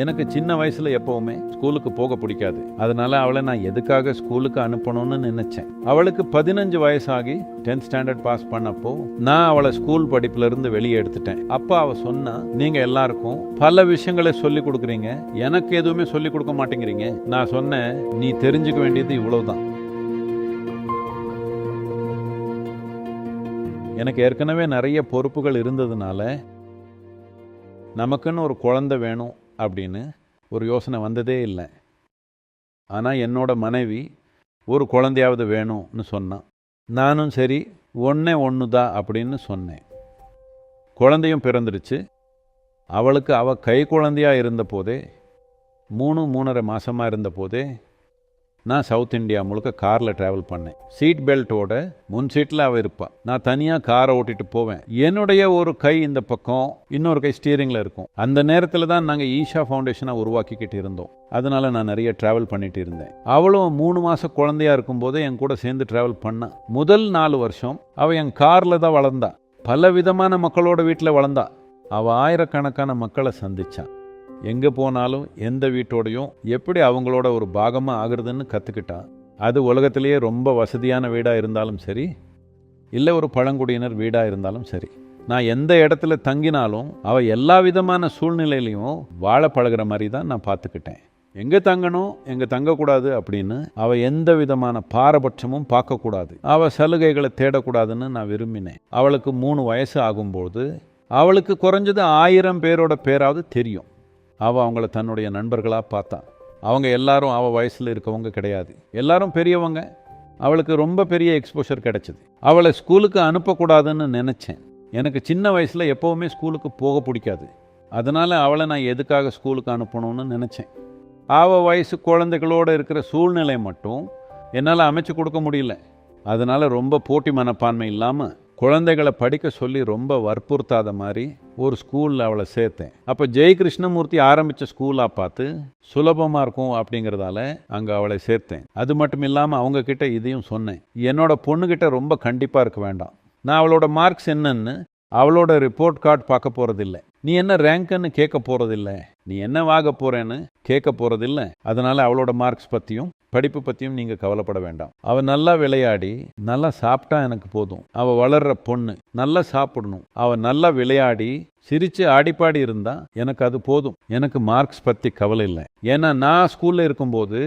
எனக்கு சின்ன வயசில் எப்போவுமே ஸ்கூலுக்கு போக பிடிக்காது. அதனால அவளை நான் எதுக்காக ஸ்கூலுக்கு அனுப்பணும்னு நினைச்சேன். அவளுக்கு பதினஞ்சு வயசாகி டென்த் ஸ்டாண்டர்ட் பாஸ் பண்ணப்போ நான் அவளை ஸ்கூல் படிப்புல இருந்து வெளியே எடுத்துட்டேன். அப்போ அவள் சொன்னா நீங்க எல்லாருக்கும் பல விஷயங்களை சொல்லி கொடுக்குறீங்க. எனக்கு எதுவுமே சொல்லி கொடுக்க மாட்டேங்கிறீங்க. நான் சொன்னேன் நீ தெரிஞ்சுக்க வேண்டியது இவ்வளவுதான். எனக்கு ஏற்கனவே நிறைய பொறுப்புகள் இருந்ததுனால நமக்குன்னு ஒரு குழந்தை வேணும். அப்படின்னு ஒரு யோசனை வந்ததே இல்லை. ஆனால் என்னோட மனைவி ஒரு குழந்தையாவது வேணும்னு சொன்னான் நானும் சரி ஒன்றே ஒன்று தான் அப்படின்னு சொன்னேன். குழந்தையும் பிறந்துடுச்சு அவளுக்கு அவள் கை குழந்தையாக இருந்த போதே மூணு மூணரை மாதமாக இருந்த போதே நான் சவுத் இந்தியா முழுக்க காரில் ட்ராவல் பண்ணேன். சீட் பெல்ட்டோட முன் சீட்டில் அவள் இருப்பாள் நான் தனியாக காரை ஓட்டிட்டு போவேன். என்னுடைய ஒரு கை இந்த பக்கம் இன்னொரு கை ஸ்டீரிங்கில் இருக்கும். அந்த நேரத்தில் தான் நாங்கள் ஈஷா ஃபவுண்டேஷனை உருவாக்கிக்கிட்டு இருந்தோம். அதனால் நான் நிறைய ட்ராவல் பண்ணிட்டு இருந்தேன். அவளும் மூணு மாதம் குழந்தையா இருக்கும்போது என் கூட சேர்ந்து ட்ராவல் பண்ணான் முதல் நாலு வருஷம் அவள் என் காரில் தான் வளர்ந்தா. பல விதமான மக்களோட வீட்டில் வளர்ந்தா. அவள் ஆயிரக்கணக்கான மக்களை சந்திச்சா. எங்கே போனாலும் எந்த வீட்டோடையும் எப்படி அவங்களோட ஒரு பாகமாக ஆகுறதுன்னு கற்றுக்கிட்டான் அது உலகத்திலேயே ரொம்ப வசதியான வீடாக இருந்தாலும் சரி இல்லை ஒரு பழங்குடியினர் வீடாக இருந்தாலும் சரி. நான் எந்த இடத்துல தங்கினாலும் அவள் எல்லா விதமான சூழ்நிலையிலையும் வாழ பழகுற மாதிரி தான் நான் பார்த்துக்கிட்டேன். எங்கே தங்கணும் எங்கே தங்கக்கூடாது அப்படின்னு அவள் எந்த விதமான பாரபட்சமும் பார்க்கக்கூடாது. அவள் சலுகைகளை தேடக்கூடாதுன்னு நான் விரும்பினேன். அவளுக்கு மூணு வயசு ஆகும்போது அவளுக்கு குறைஞ்சது ஆயிரம் பேரோட பேராவது தெரியும். அவள் அவங்கள தன்னுடைய நண்பர்களாக பார்த்தான் அவங்க எல்லாரும் அவள் வயசில் இருக்கவங்க கிடையாது. எல்லாரும் பெரியவங்க. அவளுக்கு ரொம்ப பெரிய எக்ஸ்போஷர் கிடைச்சிது. அவளை ஸ்கூலுக்கு அனுப்பக்கூடாதுன்னு நினச்சேன். எனக்கு சின்ன வயசில் எப்போவுமே ஸ்கூலுக்கு போக பிடிக்காது. அதனால் அவளை நான் எதுக்காக ஸ்கூலுக்கு அனுப்பணும்னு நினச்சேன். அவள் வயசு குழந்தைகளோடு இருக்கிற சூழ்நிலை மட்டும் என்னால் அமைச்சு கொடுக்க முடியல. அதனால் ரொம்ப போட்டி மனப்பான்மை இல்லாமல் குழந்தைகளை படிக்க சொல்லி ரொம்ப வற்புறுத்தாத மாதிரி ஒரு ஸ்கூலில் அவளை சேர்த்தேன். அப்போ ஜெய் கிருஷ்ணமூர்த்தி ஆரம்பித்த ஸ்கூலாக பார்த்து சுலபமாக இருக்கும் அப்படிங்கிறதால அங்கே அவளை சேர்த்தேன். அது மட்டும் இல்லாமல் அவங்கக்கிட்ட இதையும் சொன்னேன். என்னோட பொண்ணுக்கிட்ட ரொம்ப கண்டிப்பாக இருக்க வேண்டாம். நான் அவளோட மார்க்ஸ் என்னன்னு அவளோட ரிப்போர்ட் கார்டு பார்க்க போகிறதில்ல நீ என்ன ரேங்க்குன்னு கேட்க போகிறதில்ல நீ என்ன வாங்க போகிறேன்னு கேட்க போகிறதில்ல அதனால் அவளோட மார்க்ஸ் பற்றியும் படிப்பு பற்றியும் நீங்கள் கவலைப்பட வேண்டாம். அவள் நல்லா விளையாடி நல்லா சாப்பிட்டா எனக்கு போதும். அவள் வளர்ற பொண்ணு நல்லா சாப்பிடணும். அவள் நல்லா விளையாடி சிரித்து ஆடிப்பாடி இருந்தால் எனக்கு அது போதும். எனக்கு மார்க்ஸ் பற்றி கவலை இல்லை. ஏன்னா நான் ஸ்கூலில் இருக்கும்போது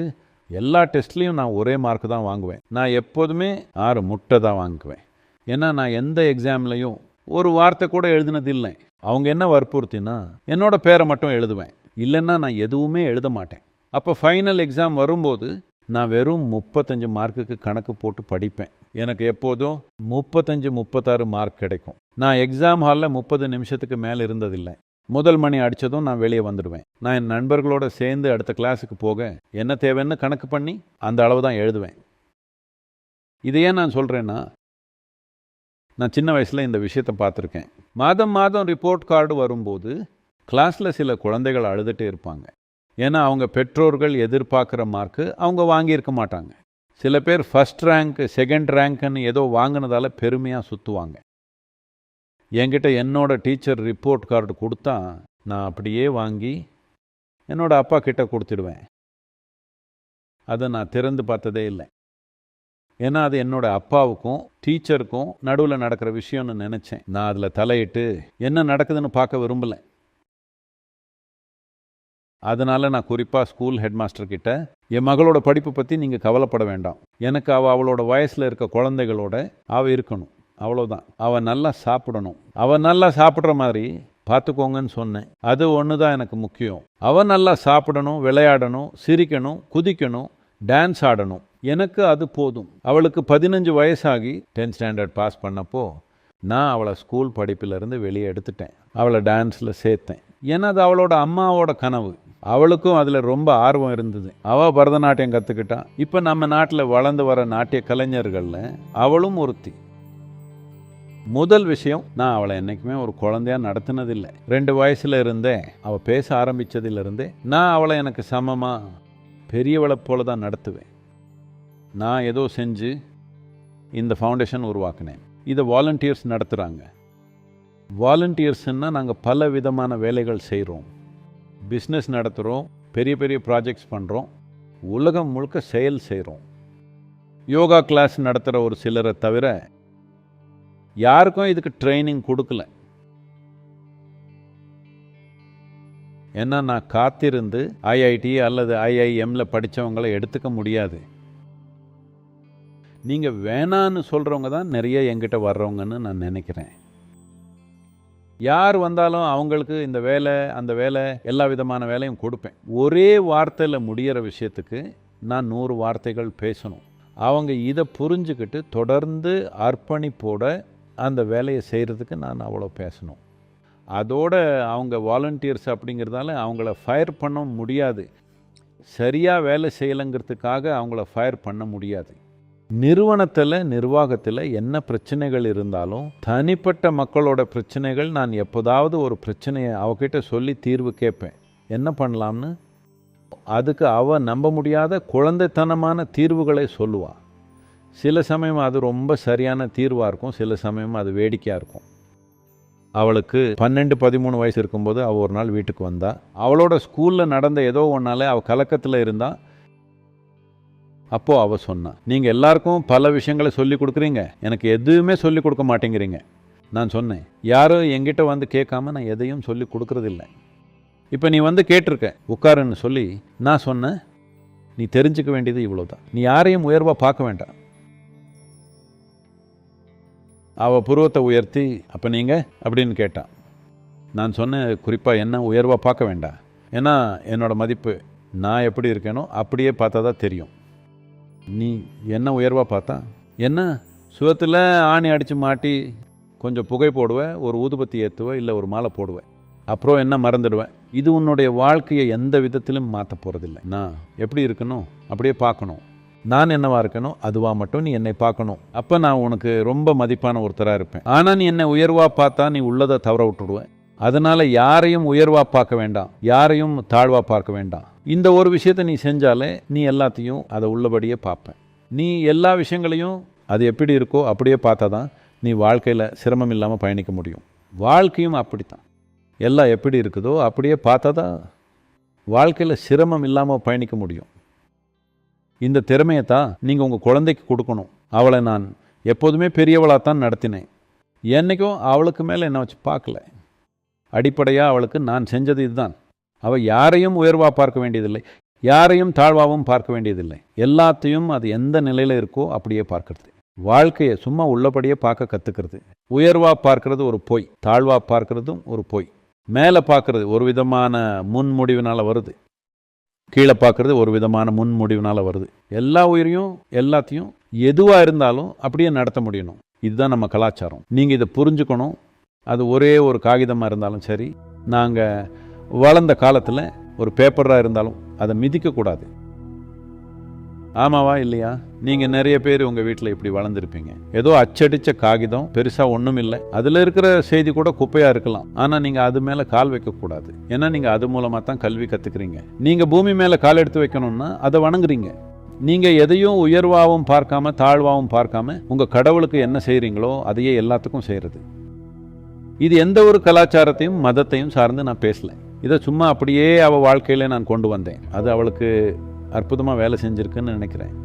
எல்லா டெஸ்ட்லேயும் நான் ஒரே மார்க் தான் வாங்குவேன். நான் எப்போதுமே ஆறு முட்டை தான் வாங்குவேன். ஏன்னா நான் எந்த எக்ஸாம்லேயும் ஒரு வார்த்தை கூட எழுதினதில்லை. அவங்க என்ன வற்புறுத்தினா என்னோட பேரை மட்டும் எழுதுவேன். இல்லைன்னா நான் எதுவுமே எழுத மாட்டேன். அப்போ ஃபைனல் எக்ஸாம் வரும்போது நான் வெறும் முப்பத்தஞ்சு மார்க்குக்கு கணக்கு போட்டு படிப்பேன். எனக்கு எப்போதும் முப்பத்தஞ்சு முப்பத்தாறு மார்க் கிடைக்கும். நான் எக்ஸாம் ஹாலில் முப்பது நிமிஷத்துக்கு மேலே இருந்ததில்லை. முதல் மணி அடித்ததும் நான் வெளியே வந்துடுவேன். நான் என் நண்பர்களோட சேர்ந்து அடுத்த கிளாஸுக்கு போக என்ன தேவைன்னு கணக்கு பண்ணி அந்த அளவு தான் எழுதுவேன். இதை ஏன் நான் சொல்கிறேன்னா நான் சின்ன வயசில் இந்த விஷயத்தை பார்த்துருக்கேன். மாதம் மாதம் ரிப்போர்ட் கார்டு வரும்போது கிளாஸில் சில குழந்தைகள் அழுதுகிட்டே இருப்பாங்க. ஏன்னா அவங்க பெற்றோர்கள் எதிர்பார்க்குற மார்க்கு அவங்க வாங்கியிருக்க மாட்டாங்க. சில பேர் ஃபஸ்ட் ரேங்க் செகண்ட் ரேங்க்குன்னு ஏதோ வாங்கினதால பெருமையாக சுற்றுவாங்க என்கிட்ட என்னோடய டீச்சர் ரிப்போர்ட் கார்டு கொடுத்தா நான் அப்படியே வாங்கி என்னோடய அப்பா கிட்ட கொடுத்துடுவேன். அதை நான் திறந்து பார்த்ததே இல்லை. ஏன்னா அது என்னோட அப்பாவுக்கும் டீச்சருக்கும் நடுவில் நடக்கிற விஷயம்னு நினச்சேன். நான் அதில் தலையிட்டு என்ன நடக்குதுன்னு பார்க்க விரும்பலை. அதனால் நான் குறிப்பாக ஸ்கூல் ஹெட்மாஸ்டர்கிட்ட என் மகளோட படிப்பு பற்றி நீங்கள் கவலைப்பட வேண்டாம். எனக்கு அவள் அவளோட வயசில் இருக்க குழந்தைகளோட அவள் இருக்கணும். அவ்வளோதான் அவள் நல்லா சாப்பிடணும். அவள் நல்லா சாப்பிட்ற மாதிரி பார்த்துக்கோங்கன்னு சொன்னேன். அது ஒன்று தான் எனக்கு முக்கியம். அவள் நல்லா சாப்பிடணும் விளையாடணும் சிரிக்கணும் குதிக்கணும் டான்ஸ் ஆடணும். எனக்கு அது போதும். அவளுக்கு பதினஞ்சு வயசாகி டென்த் ஸ்டாண்டர்ட் பாஸ் பண்ணப்போ நான் அவளை ஸ்கூல் படிப்பிலிருந்து வெளியே எடுத்துட்டேன். அவளை டான்ஸில் சேர்த்தேன். ஏன்னா அது அவளோட அம்மாவோட கனவு. அவளுக்கும் அதில் ரொம்ப ஆர்வம் இருந்தது. அவள் பரதநாட்டியம் கற்றுக்கிட்டா இப்போ நம்ம நாட்டில் வளர்ந்து வர நாட்டிய கலைஞர்களில் அவளும் ஒருத்தி. முதல் விஷயம் நான் அவளை என்றைக்குமே ஒரு குழந்தையா நடத்தினதில்லை. ரெண்டு வயசுல இருந்தே அவள் பேச ஆரம்பித்ததிலிருந்தே நான் அவளை எனக்கு சமமாக பெரியவளை போல தான் நடத்துவேன். நான் ஏதோ செஞ்சு இந்த ஃபவுண்டேஷன் உருவாக்கினேன். இதை வாலண்டியர்ஸ் நடத்துகிறாங்க வாலண்டியர்ஸ்னால் நாங்கள் பல விதமான வேலைகள் செய்கிறோம் பிஸ்னஸ் நடத்துகிறோம் பெரிய பெரிய ப்ராஜெக்ட்ஸ் பண்ணுறோம் உலகம் முழுக்க செயல் செய்கிறோம் யோகா கிளாஸ் நடத்துகிற ஒரு சிலரை தவிர யாருக்கும் இதுக்கு ட்ரைனிங் கொடுக்கல. ஏன்னா நான் காத்திருந்து ஐஐடி அல்லது ஐஐஎம்மில் படித்தவங்களை எடுத்துக்க முடியாது. நீங்கள் வேணான்னு சொல்கிறவங்க தான் நிறைய எங்கிட்ட வர்றவங்கன்னு நான் நினைக்கிறேன். யார் வந்தாலும் அவங்களுக்கு இந்த வேலை அந்த வேலை எல்லா விதமான வேலையும் கொடுப்பேன். ஒரே வார்த்தையில் முடியிற விஷயத்துக்கு நான் நூறு வார்த்தைகள் பேசணும். அவங்க இதை புரிஞ்சுக்கிட்டு தொடர்ந்து அர்ப்பணிப்போட அந்த வேலையை செய்கிறதுக்கு நான் அவ்வளோ பேசணும். அதோட அவங்க வாலண்டியர்ஸ் அப்படிங்கிறதால அவங்கள ஃபயர் பண்ண முடியாது. சரியாக வேலை செய்யலைங்கிறதுக்காக அவங்கள ஃபயர் பண்ண முடியாது. நிறுவனத்தில் நிர்வாகத்தில் என்ன பிரச்சனைகள் இருந்தாலும் தனிப்பட்ட மக்களோட பிரச்சனைகள் நான் எப்போதாவது ஒரு பிரச்சனையை அவகிட்ட சொல்லி தீர்வு கேட்பேன். என்ன பண்ணலாம்னு? அதுக்கு அவ நம்ப முடியாத குழந்தைத்தனமான தீர்வுகளை சொல்லுவாள் சில சமயம் அது ரொம்ப சரியான தீர்வாக இருக்கும் சில சமயம் அது வேடிக்கையாக இருக்கும். அவளுக்கு பன்னெண்டு பதிமூணு வயசு இருக்கும்போது அவள் ஒரு நாள் வீட்டுக்கு வந்தாள் அவளோட ஸ்கூலில் நடந்த ஏதோ ஒன்றால் அவள் கலக்கத்தில் இருந்தால் அப்போது அவள் சொன்னான் நீங்கள் எல்லாருக்கும் பல விஷயங்களை சொல்லி கொடுக்குறீங்க. எனக்கு எதுவுமே சொல்லி கொடுக்க மாட்டேங்கிறீங்க. நான் சொன்னேன் யாரும் என்கிட்ட வந்து கேட்காம நான் எதையும் சொல்லி கொடுக்குறதில்ல. இப்போ நீ வந்து கேட்டிருக்க உட்காருன்னு சொல்லி நான் சொன்னேன் நீ தெரிஞ்சுக்க வேண்டியது இவ்வளோதான் நீ யாரையும் உயர்வாக பார்க்க வேண்டாம். அவள் புருவத்தை உயர்த்தி அப்போ நீங்கள் அப்படின்னு கேட்டான் நான் சொன்னேன் குறிப்பாக என்ன உயர்வாக பார்க்க வேண்டாம். ஏன்னா என்னோடய மதிப்பு நான் எப்படி இருக்கேனோ அப்படியே பார்த்தா தான் தெரியும். நீ என்ன உயர்வாக பார்த்தா? என்ன? சுவத்தில் ஆணி அடித்து மாட்டி கொஞ்சம் புகை போடுவேன் ஒரு ஊதுபத்தி ஏற்றுவேன் இல்லை ஒரு மாலை போடுவேன் அப்புறம் என்ன மறந்துடுவேன் இது உன்னுடைய வாழ்க்கையை எந்த விதத்திலும் மாற்ற போகிறதில்ல நான் எப்படி இருக்கணும்? அப்படியே பார்க்கணும். நான் என்னவா இருக்கணும்? அதுவா மட்டும் நீ என்னை பார்க்கணும். அப்போ நான் உனக்கு ரொம்ப மதிப்பான ஒருத்தராக இருப்பேன். ஆனால் நீ என்னை உயர்வாக பார்த்தா நீ உள்ளதை தவற விட்டுடுவேன் அதனால் யாரையும் உயர்வாக பார்க்க வேண்டாம் யாரையும் தாழ்வாக பார்க்க வேண்டாம். இந்த ஒரு விஷயத்தை நீ செஞ்சாலே நீ எல்லாத்தையும் அதை உள்ளபடியே பார்ப்பேன். நீ எல்லா விஷயங்களையும் அது எப்படி இருக்கோ அப்படியே பார்த்தா தான் நீ வாழ்க்கையில் சிரமம் இல்லாமல் பயணிக்க முடியும். வாழ்க்கையும் அப்படித்தான். எல்லாம் எப்படி இருக்குதோ அப்படியே பார்த்தா தான் வாழ்க்கையில் சிரமம் இல்லாமல் பயணிக்க முடியும். இந்த திறமையை தான் நீங்கள் உங்கள் குழந்தைக்கு கொடுக்கணும். அவளை நான் எப்போதுமே பெரியவளாக தான் நடத்தினேன். என்றைக்கும் அவளுக்கு மேலே என்னை வச்சு பார்க்கல. அடிப்படையாக அவளுக்கு நான் செஞ்சது இதுதான். அவள் யாரையும் உயர்வாக பார்க்க வேண்டியதில்லை. யாரையும் தாழ்வாகவும் பார்க்க வேண்டியதில்லை. எல்லாத்தையும் அது எந்த நிலையில் இருக்கோ அப்படியே பார்க்கறது. வாழ்க்கையை சும்மா உள்ளபடியே பார்க்க கற்றுக்கிறது உயர்வாக பார்க்கறது ஒரு பொய். தாழ்வாக பார்க்கறதும் ஒரு பொய். மேலே பார்க்கறது ஒரு விதமான முன்முடிவினால் வருது. கீழே பார்க்கறது ஒரு விதமான முன்முடிவினால் வருது. எல்லா உயிரையும் எல்லாத்தையும் எதுவாக இருந்தாலும் அப்படியே நடத்த முடியணும். இதுதான் நம்ம கலாச்சாரம். நீங்கள் இதை புரிஞ்சுக்கணும். அது ஒரே ஒரு காகிதமாக இருந்தாலும் சரி நாங்கள் வளர்ந்த காலத்தில் ஒரு பேப்பராக இருந்தாலும் அதை மிதிக்கக்கூடாது ஆமாவா இல்லையா? நீங்கள் நிறைய பேர் உங்கள் வீட்டில் இப்படி வளர்ந்துருப்பீங்க. ஏதோ அச்சடித்த காகிதம் பெருசாக ஒன்றும் இல்லை. அதில் இருக்கிற செய்தி கூட குப்பையாக இருக்கலாம். ஆனால் நீங்கள் அது மேலே கால் வைக்கக்கூடாது ஏன்னா நீங்கள் அது மூலமாக தான் கல்வி கற்றுக்குறீங்க நீங்கள் பூமி மேலே கால் எடுத்து வைக்கணும்னா அதை வணங்குறீங்க. நீங்கள் எதையும் உயர்வாகவும் பார்க்காம தாழ்வாகவும் பார்க்காம உங்கள் கடவுளுக்கு என்ன செய்கிறீங்களோ அதையே எல்லாத்துக்கும் செய்கிறது இது எந்த ஒரு கலாச்சாரத்தையும் மதத்தையும் சார்ந்து நான் பேசல. இதை சும்மா அப்படியே அவள் வாழ்க்கையில் நான் கொண்டு வந்தேன். அது அவளுக்கு அற்புதமாக வேலை செஞ்சுருக்குன்னு நினைக்கிறேன்.